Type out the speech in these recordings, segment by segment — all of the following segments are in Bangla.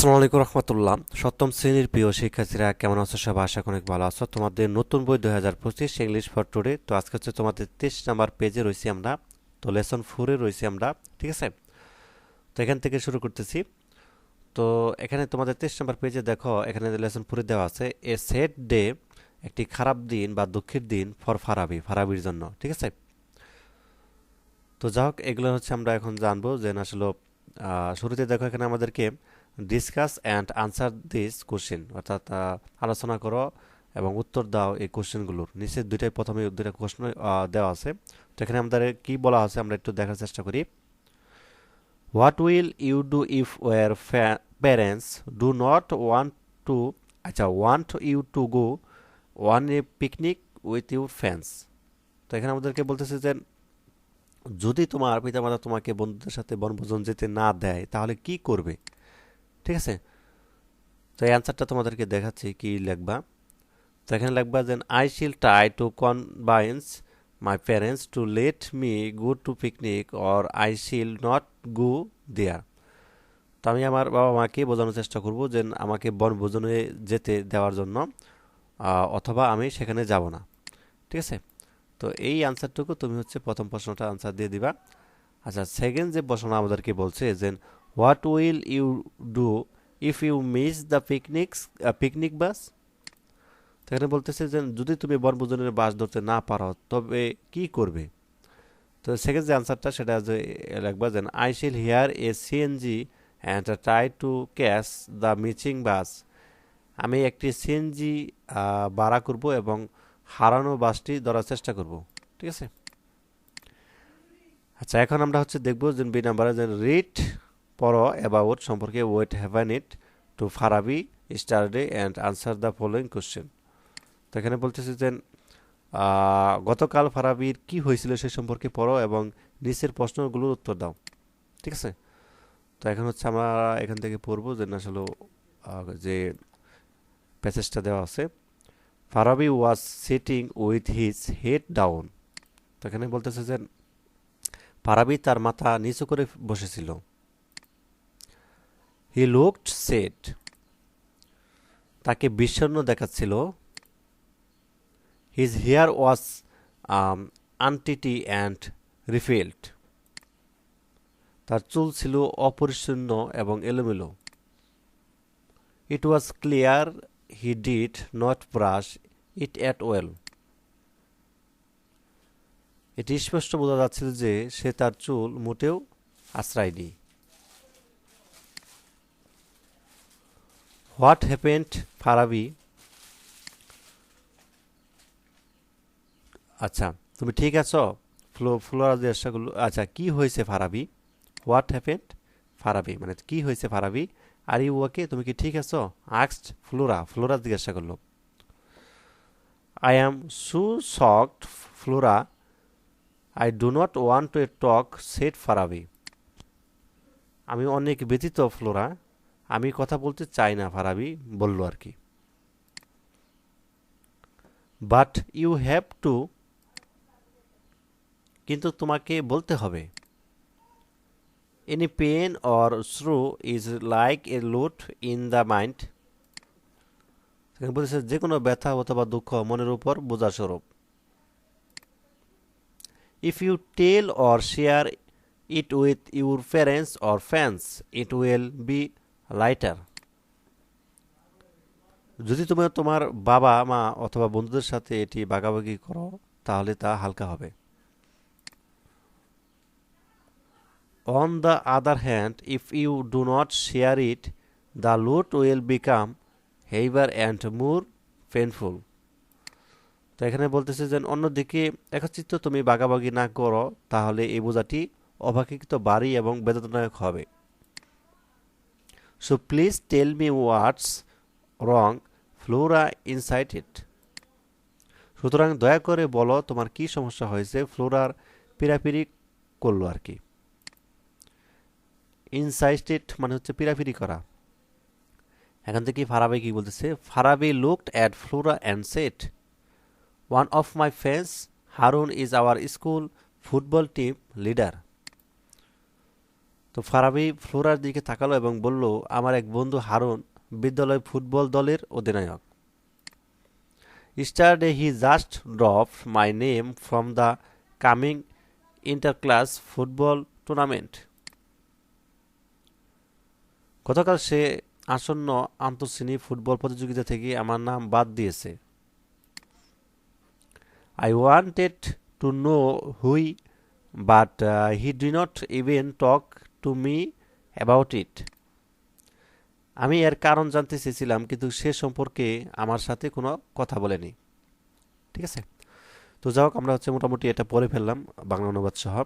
আসসালামু আলাইকুম রহমতুল্লাহ। সপ্তম শ্রেণির প্রিয় শিক্ষার্থীরা, কেমন আছো সব আশা অনেক ভালো আছো। তোমাদের নতুন বই দুই হাজার পঁচিশ ইংলিশ ফর টুডে তো আজকে হচ্ছে তোমাদের তেইশ নাম্বার পেজে রয়েছি আমরা। তো লেসন ফোরে রয়েছি আমরা, ঠিক আছে? তো এখান থেকে শুরু করতেছি। তো এখানে তোমাদের তেইশ নাম্বার পেজে দেখো, এখানে লেসন ফোরে দেওয়া আছে এ সেট ডে একটি খারাপ দিন বা দুঃখের দিন ফর ফারাবি ফারাবির জন্য ঠিক আছে? তো যাই হোক, এগুলো হচ্ছে আমরা এখন জানব যে আসলে শুরুতে দেখো এখানে আমাদেরকে discuss and answer this question অর্থাৎ আলোচনা করো এবং উত্তর দাও এই কোশ্চেনগুলোর নিচে দুইটাই প্রথমে দুইটা প্রশ্ন দেওয়া আছে। তো এখানে আমাদের কি বলা আছে আমরা একটু দেখার চেষ্টা করি। What will you do if your parents do not want to আচ্ছা want you to go on a picnic with your friends তো এখানে আমাদেরকে বলতেছে যে, যদি তোমার পিতামাতা তোমাকে বন্ধুদের সাথে বনভোজন যেতে না দেয়, তাহলে কি করবে? ঠিক আছে? তো এই অ্যান্সারটা তোমাদেরকে দেখাচ্ছি, কি লিখবা? তো এখানে লিখবা যে I shall try to convince my parents to let me go to picnic or I shall not go there তো আমি আমার বাবা মাকে বোঝানোর চেষ্টা করব যে, আমাকে বনভোজনে যেতে দেওয়ার জন্য অথবা আমি সেখানে যাব না। ঠিক আছে? তো এই আনসারটুকু তুমি হচ্ছে প্রথম প্রশ্নটা আনসার দিয়ে দিবা। আচ্ছা সেকেন্ড যে প্রশ্ন আমাদেরকে বলছে যে what will you do if you miss the picnic picnic bus এখানে বলতেছে যে, যদি তুমি বনভোজনের বাস ধরতে না পারো, তবে কি করবে? তো সেকেন্ড যে আনসারটা সেটা যে লাগবে যে I shall hire a CNG and try to catch the missing bus আমি একটি সিএনজি ভাড়া করব এবং হারানো বাসটি ধরার চেষ্টা করব। ঠিক আছে? আচ্ছা এখন আমরা হচ্ছে দেখব যে, বি নাম্বারে যে রিড পড়ো অ্যাবাউট সম্পর্কে what happened to Farabi yesterday and answer the following question তো এখানে বলতেছে যে গতকাল ফারাবির কি হয়েছিল সে সম্পর্কে পড়ো এবং নিচের প্রশ্নগুলোর উত্তর দাও। ঠিক আছে? তো এখন হচ্ছে আমরা এখান থেকে পড়ব যে আসলে যে প্যাসেজটা দেওয়া আছে। Farabi was sitting with his head down তো এখানে বলতেছে যে ফারাবি তার মাথা নিচু করে বসেছিল। হি লুকড সেট তাকে বিষণ্ণ দেখাচ্ছিল। His hair was untidy and ruffled তার চুল ছিল অপরিচ্ছন্ন এবং এলোমেলো। It was clear he did not brush it at all এটি স্পষ্ট বোঝা যাচ্ছিল যে সে তার চুল মোটেও আশ্রয় আশ্রয়নি হোয়াট হ্যাপেন্ড ফারাবি? আচ্ছা তুমি ঠিক আছো? ফ্লো ফ্লোরা জিজ্ঞাসা করল আচ্ছা কি হয়েছে ফারাবি? What happened Farabi? মানে কি হয়েছে ফারাবি? Are you okay? তুমি কি ঠিক আছো? আক্সড ফ্লোরা ফ্লোরা জিজ্ঞাসা করল। I am so shocked Flora. I do not want to talk said Farabi. আমি অনেক ব্যতীত ফ্লোরা। আমি কথা বলতে চাই না ফারাবি, বলল আর কি। বাট ইউ হ্যাভ টু কিন্তু তোমাকে বলতে হবে। Any pain or sorrow is like a load in the mind বলতেছে যে কোনো ব্যথা অথবা দুঃখ মনের উপর বোঝা স্বরূপ। If you tell or share it with your parents or friends it will be lighter যদি তুমি তোমার বাবা, মা অথবা বন্ধুদের সাথে এটি ভাগাভাগি করো, তাহলে তা হালকা হবে। On the other hand if you do not share it the load will become heavier and more painful তো এখানে বলতেছে যে, অন্যদিকে একত্রিত তুমি বাগাবাগি না করো, তাহলে এই বোঝাটি অবাকিত বাড়ি এবং বেদনায়ক হবে। Please tell me what's wrong Flora insisted সুতরাং দয়া করে বলো তোমার কি সমস্যা হয়েছে? ফ্লোরার পিরাপিরি করল আর কি। ইনসাইটেড মানে হচ্ছে পিরাপিরি করা। এখান থেকে ফারাবি কি বলতেছে? Farabi looked at Flora and said one of my friends Harun is our school football team leader তো ফারাবি ফ্লোরার দিকে তাকালো এবং বলল, আমার এক বন্ধু হারুন বিদ্যালয় ফুটবল দলের অধিনায়ক। Yesterday he just drop my name from the coming interclass football tournament. গতকাল সে আসন্ন আন্তঃশ্রেণী ফুটবল প্রতিযোগিতা থেকে আমার নাম বাদ দিয়েছে। I wanted to know why, but he did not even talk to me about it আমি এর কারণ জানতে চেয়েছিলাম, কিন্তু সে সম্পর্কে আমার সাথে কোনো কথা বলেনি। ঠিক আছে? তো যাই হোক, আমরা হচ্ছে মোটামুটি এটা পড়ে ফেললাম, বাংলা অনুবাদ সহ।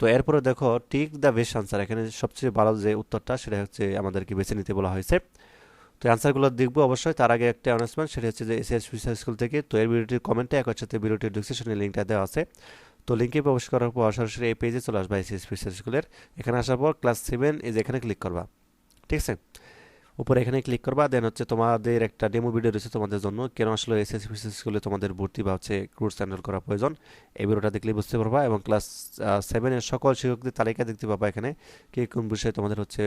তো এরপরে দেখো টিক দ্য বেস্ট আনসার এখানে সবচেয়ে ভালো যে উত্তরটা, সেটা হচ্ছে আমাদেরকে বেছে নিতে বলা হয়েছে। তো অ্যান্সারগুলো দেখব অবশ্যই। তার আগে একটা অ্যানাউন্সমেন্ট সেটা হচ্ছে যে এসএস ফিসার স্কুল থেকে তো এর ভিডিওটির কমেন্টে একর সাথে ভিডিওটির ডিসক্রিপশনে লিঙ্কটা দেওয়া আছে। তো লিঙ্কে প্রবেশ করার পর সরাসরি এই পেজে চলে আসবা এসএস ফিসার স্কুলের এখানে আসার পর ক্লাস সেভেন এই যে এখানে ক্লিক করবা। ঠিক আছে? উপরে এখানে ক্লিক করবা দেন হচ্ছে তোমাদের একটা ডেমো ভিডিও রয়েছে তোমাদের জন্য। কেন আসলে ফিসিক্স স্কুলে তোমাদের ভর্তি বা হচ্ছে কোর্স হ্যান্ডেল করা প্রয়োজন? এই ভিডিওটা দেখলে বুঝতে পারবা এবং ক্লাস সেভেনের সকল শিক্ষকদের তালিকা দেখতে পাবা এখানে। কে কোন বিষয়ে তোমাদের হচ্ছে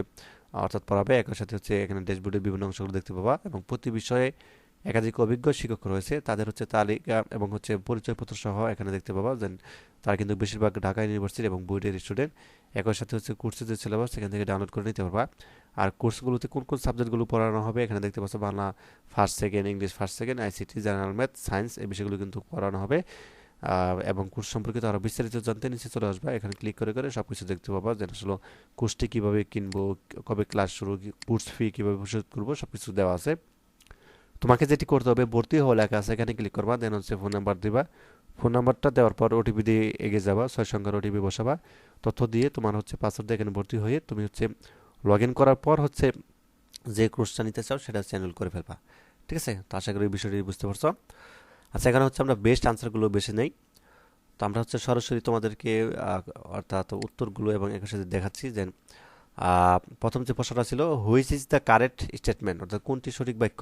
অর্থাৎ পড়াবে, একই সাথে হচ্ছে এখানে ড্যাশবোর্ডের বিভিন্ন অংশগুলো দেখতে পাবা এবং প্রতি বিষয়ে একাধিক অভিজ্ঞ শিক্ষক রয়েছে, তাদের হচ্ছে তালিকা এবং হচ্ছে পরিচয়পত্র সহ এখানে দেখতে পাবা যে তারা কিন্তু বেশিরভাগ ঢাকা ইউনিভার্সিটি এবং বুয়েটের স্টুডেন্ট একই সাথে হচ্ছে কোর্সের যে সিলেবাস সেখান থেকে ডাউনলোড করে নিতে পারবা। আর কোর্সগুলোতে কোন কোন সাবজেক্টগুলো পড়ানো হবে এখানে দেখতে পাচ্ছ Bangla first second English first second ICT general math science এই বিষয়গুলো কিন্তু পড়ানো হবে। এবং কোর্স সম্পর্কিত আরও বিস্তারিত জানতে নিচে চলে আসবা। এখানে ক্লিক করে করে সব কিছু দেখতে পাবা যে আসলে কোর্সটি কীভাবে কিনবো, কবে ক্লাস শুরু কোর্স ফি কীভাবে পরিশোধ করব সব কিছু দেওয়া আছে। তোমাকে যেটি করতে হবে, ভর্তি হওয়া লেখা আছে, এখানে ক্লিক করবা দেন হচ্ছে ফোন নাম্বার দিবা। ফোন নাম্বারটা দেওয়ার পর ওটিপি দিয়ে এগিয়ে যাবা, ছয় সংখ্যার ওটিপি বসাবা। তথ্য দিয়ে তোমার হচ্ছে পাসওয়ার্ড দিয়ে এখানে ভর্তি হয়ে তুমি হচ্ছে লগ ইন করার পর হচ্ছে যে কোর্সটা নিতে চাও, সেটা চ্যানেল করে ফেলবা। ঠিক আছে? তো আশা করি বিষয়টি বুঝতে পারছ। আচ্ছা এখানে হচ্ছে আমরা বেস্ট আনসারগুলো বেছে নেই। তো আমরা হচ্ছে সরাসরি তোমাদেরকে অর্থাৎ উত্তরগুলো এবং একের সাথে দেখাচ্ছি যে প্রথম যে প্রশ্নটা ছিল which is the correct statement অর্থাৎ কোনটি সঠিক বাক্য?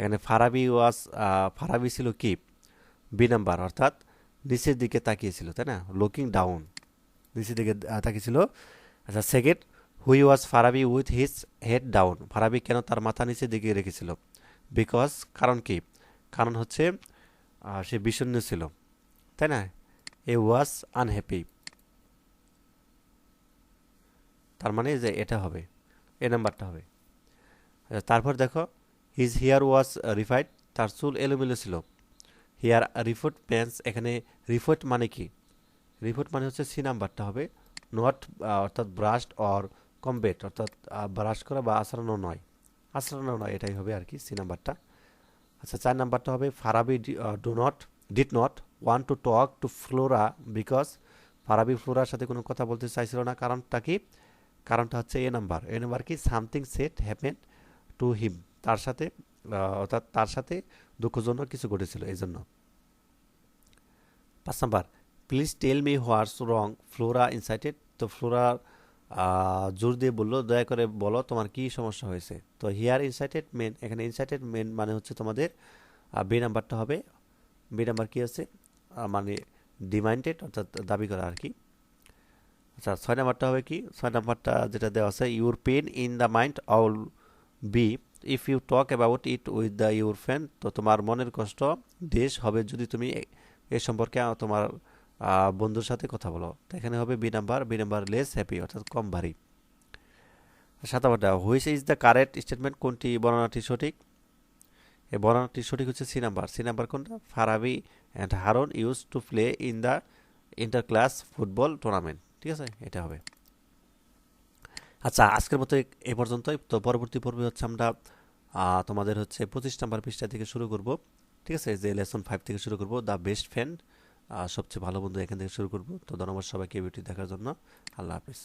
এখানে ফারাবি ওয়াজ ফারাবি ছিল কি? বি নাম্বার, অর্থাৎ নিচের দিকে তাকিয়েছিল, তাই না? লুকিং ডাউন নিচের দিকে তাকিয়েছিল। আচ্ছা second why was Farabi with his head down Farabi কেন তার মাথা নিচের দিকে রেখেছিল? বিকজ কারণ কি? কারণ হচ্ছে সে বিষণ্ণ ছিল, তাই না? এ ওয়াজ আনহ্যাপি তার মানে যে এটা হবে, এ নাম্বারটা হবে। আচ্ছা তারপর দেখো হিজ হেয়ার ওয়াজ রিফাইড তার চুল এলোমেলো ছিল। হেয়ার রিফোর্ট প্যান্স এখানে রিফোর্ট মানে কি? রিফোর্ট মানে হচ্ছে সি নাম্বারটা হবে নট অর্থাৎ ব্রাশড অর কমবেট অর্থাৎ ব্রাশ করা বা আচরণও নয়। আচরণও নয়, এটাই হবে আর কি সি নাম্বারটা আচ্ছা চার নাম্বারটা হবে Farabi do not did not want to talk to Flora because Farabi ফ্লোরার সাথে কোনো কথা বলতে চাইছিল না। কারণটা কি? কারণটা হচ্ছে এ নাম্বার এ নাম্বার কি? Something sad happen to him তার সাথে অর্থাৎ তার সাথে দুঃখজনক কিছু ঘটেছিল এই জন্য পাঁচ number please tell me what's wrong Flora insisted তো ফ্লোরা জোর দিয়ে বলল, দয়া করে বলো তোমার কি সমস্যা হয়েছে? তো হিয়ার ইনসাইটেড মেন এখানে ইনসাইটেড মেন মানে হচ্ছে তোমাদের বি নাম্বারটা হবে। বি নাম্বার কি আছে? মানে ডিমান্ডেড অর্থাৎ দাবি করা আর কি। আচ্ছা ছয় নাম্বারটা হবে কি? ছয় নাম্বারটা যেটা দেওয়া আছে your pain in the mind will be if you talk about it with the your friend তো তোমার মনের কষ্ট দেশ হবে যদি তুমি এ সম্পর্কে তোমার বন্ধুর সাথে কথা বলো। তো এখানে হবে B number B number less heavy অর্থাৎ কম ভারী। সাত নাম্বারটা which is the correct statement কোনটি? বর্ণনাটি সঠিক? এই বর্ণনাটি সঠিক হচ্ছে সি নাম্বার সি নাম্বার কোনটা? Farabi and Harun used to play in the interclass football tournament ঠিক আছে? এটা হবে। আচ্ছা আজকের মতো এ পর্যন্তই। তো পরবর্তী পর্বে হচ্ছে আমরা তোমাদের হচ্ছে পঁচিশ নাম্বার পৃষ্ঠা থেকে শুরু করব। ঠিক আছে? যে লেসন ফাইভ থেকে শুরু করব, দ্য বেস্ট ফ্রেন্ড। সবচেয়ে ভালো বন্ধু এখান থেকে শুরু করব। তো ধন্যবাদ সবাইকে ভিডিও দেখার জন্য। আল্লাহ হাফিজ।